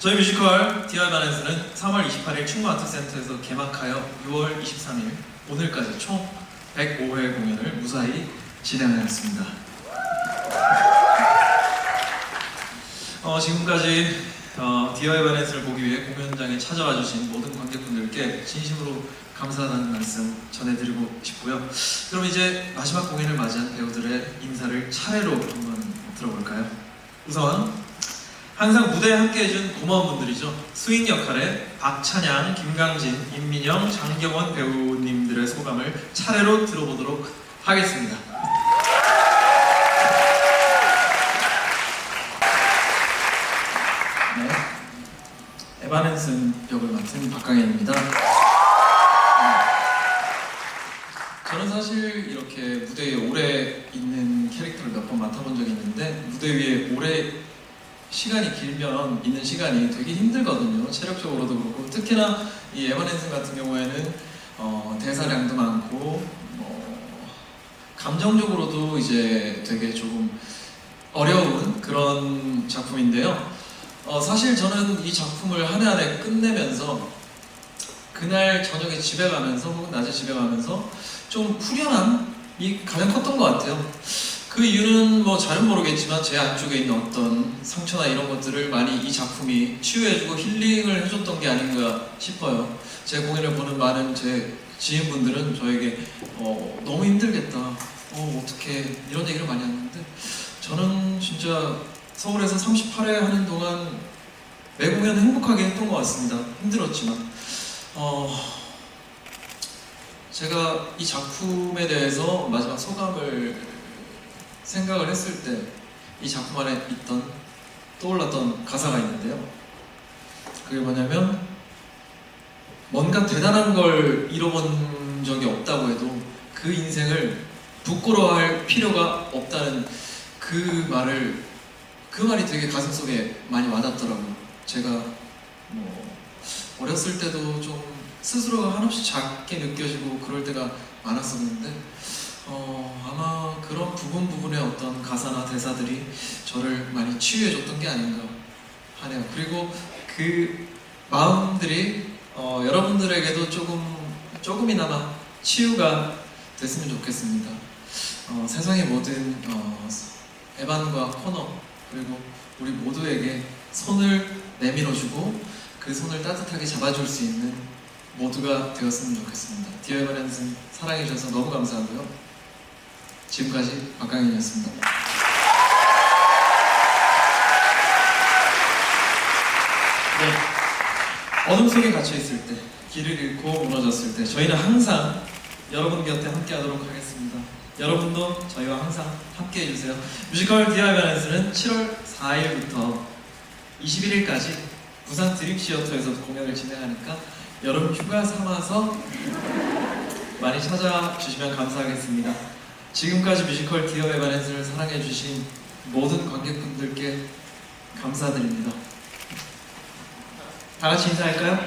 저희 뮤지컬 디아 바렌스는 3월 28일 충무 아트센터에서 개막하여 6월 23일 오늘까지 총 105회 공연을 무사히 진행하였습니다. 어, 지금까지 어, 디아 바렌스를 보기 위해 공연장에 찾아와 주신 모든 관객분들께 진심으로 감사하다는 말씀 전해드리고 싶고요. 그럼 이제 마지막 공연을 맞이한 배우들의 인사를 차례로 한번 들어볼까요? 우선 항상 무대에 함께 해준 고마운 분들이죠. 스윙 역할의 박찬양, 김강진, 임민영, 장경원 배우님들의 소감을 차례로 들어보도록 하겠습니다. 네. 에바넨슨 역을 맡은 박강현입니다. 저는 사실 이렇게 무대에 오래 있는 캐릭터를 몇 번 맡아본 적이 있는데 무대 위에 오래 시간이 길면 있는 시간이 되게 힘들거든요. 체력적으로도 그렇고 특히나 이 에바넨슨 같은 경우에는 어, 대사량도 많고 어, 감정적으로도 이제 되게 조금 어려운 그런 작품인데요. 어, 사실 저는 이 작품을 한 해 한 해 끝내면서 그날 저녁에 집에 가면서 혹은 낮에 집에 가면서 좀 후련함이 가장 컸던 것 같아요. 그 이유는 뭐 잘은 모르겠지만 제 안쪽에 있는 어떤 상처나 이런 것들을 많이 이 작품이 치유해주고 힐링을 해줬던 게 아닌가 싶어요. 제 공연을 보는 많은 제 지인분들은 저에게 어, 너무 힘들겠다. 어, 어떻게 이런 얘기를 많이 하는데 저는 진짜 서울에서 38회 하는 동안 매 공연 행복하게 했던 것 같습니다. 힘들었지만 어, 제가 이 작품에 대해서 마지막 소감을 생각을 했을 때 이 작품 안에 있던 떠올랐던 가사가 있는데요. 그게 뭐냐면 뭔가 대단한 걸 잃어본 적이 없다고 해도 그 인생을 부끄러워할 필요가 없다는 그 말을 그 말이 되게 가슴 속에 많이 와닿더라고요. 제가 뭐 어렸을 때도 좀 스스로가 한없이 작게 느껴지고 그럴 때가 많았었는데 어, 아마 그런 부분 부분의 어떤 가사나 대사들이 저를 많이 치유해줬던 게 아닌가 하네요. 그리고 그 마음들이 어, 여러분들에게도 조금 조금이나마 치유가 됐으면 좋겠습니다. 어, 세상의 모든 어, 에반과 코너 그리고 우리 모두에게 손을 내밀어주고 그 손을 따뜻하게 잡아줄 수 있는 모두가 되었으면 좋겠습니다. 디어 에버랜슨 사랑해주셔서 너무 감사하고요. 지금까지 박강현이었습니다. 네. 어둠 속에 갇혀 있을 때, 길을 잃고 무너졌을 때, 저희는 항상 여러분 곁에 함께 하도록 하겠습니다. 여러분도 저희와 항상 함께 해 주세요. 뮤지컬 에버랜스는 7월 4일부터 21일까지 부산 드림시어터에서 공연을 진행하니까 여러분 휴가 삼아서 많이 찾아주시면 감사하겠습니다. 지금까지 뮤지컬 디어 에바넨스를 사랑해주신 모든 관객분들께 감사드립니다. 다 같이 인사할까요?